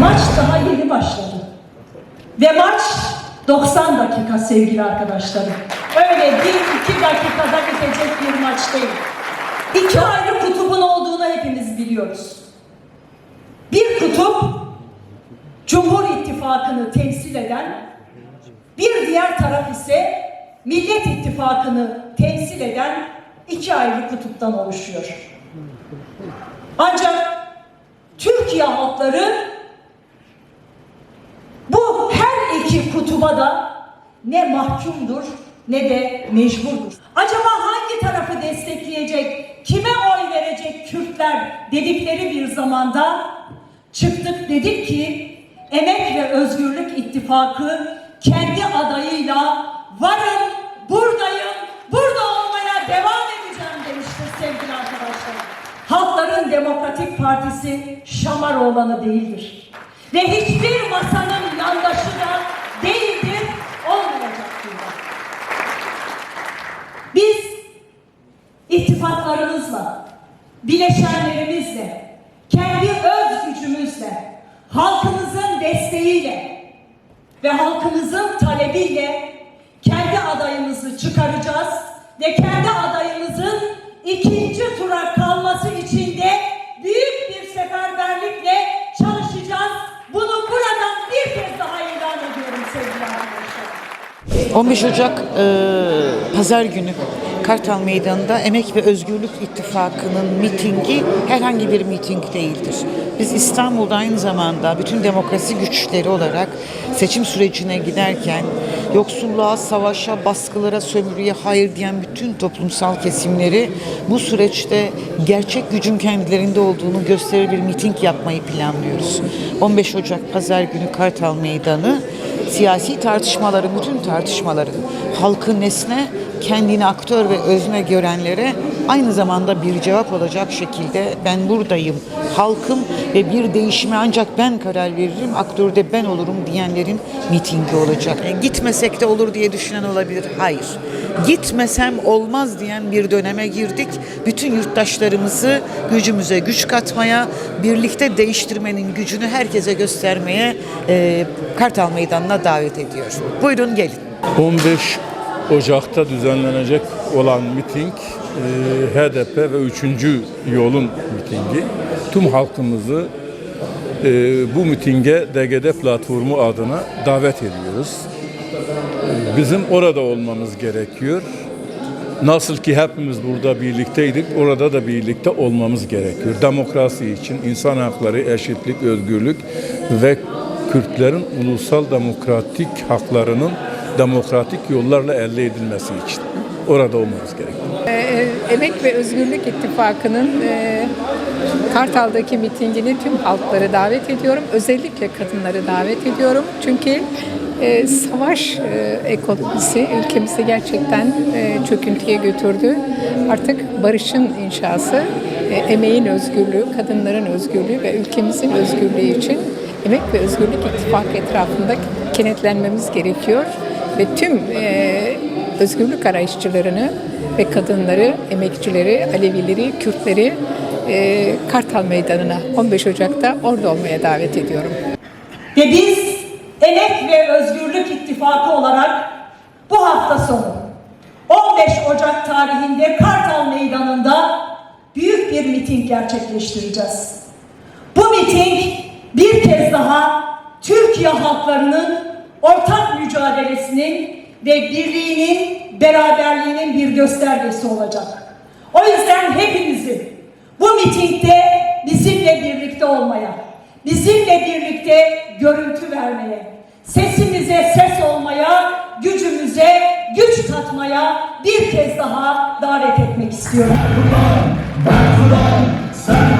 Maç daha yeni başladı. Ve maç 90 dakika sevgili arkadaşlarım. Öyle bir iki dakikada bitecek bir maç değil. İki ayrı kutubun olduğunu hepimiz biliyoruz. Bir kutup Cumhur İttifakı'nı temsil eden, bir diğer taraf ise Millet İttifakı'nı temsil eden iki ayrı kutuptan oluşuyor. Ancak Türkiye halkları bu her iki kutuba da ne mahkumdur ne de mecburdur. Acaba hangi tarafı destekleyecek, kime oy verecek Kürtler dedikleri bir zamanda çıktık dedik ki Emek ve Özgürlük İttifakı kendi adayıyla varım, Demokratik Partisi Şamaroğlan'ı değildir. Ve hiçbir masanın yandaşı da değildir, olmayacaktır. Biz ittifaklarımızla, bileşenlerimizle, kendi öz gücümüzle, halkımızın desteğiyle ve halkımızın talebiyle kendi adayımızı çıkaracağız ve kendi 15 Ocak e, Pazar günü Kartal Meydanı'nda Emek ve Özgürlük İttifakı'nın mitingi herhangi bir miting değildir. Biz İstanbul'da aynı zamanda bütün demokrasi güçleri olarak seçim sürecine giderken yoksulluğa, savaşa, baskılara, sömürüye hayır diyen bütün toplumsal kesimleri bu süreçte gerçek gücün kendilerinde olduğunu gösterir bir miting yapmayı planlıyoruz. 15 Ocak Pazar günü Kartal Meydanı siyasi tartışmaların, bütün tartışmaların halkı nesne, kendini aktör ve özne görenlere aynı zamanda bir cevap olacak şekilde ben buradayım, halkım ve bir değişime ancak ben karar veririm, aktör de ben olurum diyenlerin mitingi olacak. E, gitmesek de olur diye düşünen olabilir. Hayır. Gitmesem olmaz diyen bir döneme girdik. Bütün yurttaşlarımızı gücümüze güç katmaya, birlikte değiştirmenin gücünü herkese göstermeye e, Kartal Meydanı'na davet ediyor. Buyurun gelin. 15 Ocak'ta düzenlenecek olan miting e, HDP ve 3. yolun mitingi. Tüm halkımızı e, bu mitinge DGD platformu adına davet ediyoruz. E, Bizim orada olmamız gerekiyor. Nasıl ki hepimiz burada birlikteydik, orada da birlikte olmamız gerekiyor. Demokrasi için, insan hakları, eşitlik, özgürlük ve Kürtlerin ulusal demokratik haklarının demokratik yollarla elde edilmesi için orada olmamız gerekiyor. Ee, Emek ve Özgürlük İttifakı'nın e, Kartal'daki mitingini tüm halkları davet ediyorum. Özellikle kadınları davet ediyorum. Çünkü e, savaş e, ekonomisi ülkemizi gerçekten e, çöküntüye götürdü. Artık barışın inşası, e, emeğin özgürlüğü, kadınların özgürlüğü ve ülkemizin özgürlüğü için Emek ve Özgürlük İttifakı etrafında kenetlenmemiz gerekiyor. Ve tüm e, özgürlük arayışçılarını ve kadınları, emekçileri, Alevileri, Kürtleri e, Kartal Meydanı'na 15 Ocak'ta orada olmaya davet ediyorum. Ve biz Emek ve Özgürlük İttifakı olarak bu hafta sonu 15 Ocak tarihinde Kartal Meydanı'nda büyük bir miting gerçekleştireceğiz. Bu miting daha Türkiye halklarının ortak mücadelesinin ve birliğinin, beraberliğinin bir göstergesi olacak. O yüzden hepimizin bu mitingde bizimle birlikte olmaya, bizimle birlikte görüntü vermeye, sesimize ses olmaya, gücümüze güç katmaya bir kez daha davet etmek istiyorum. Sen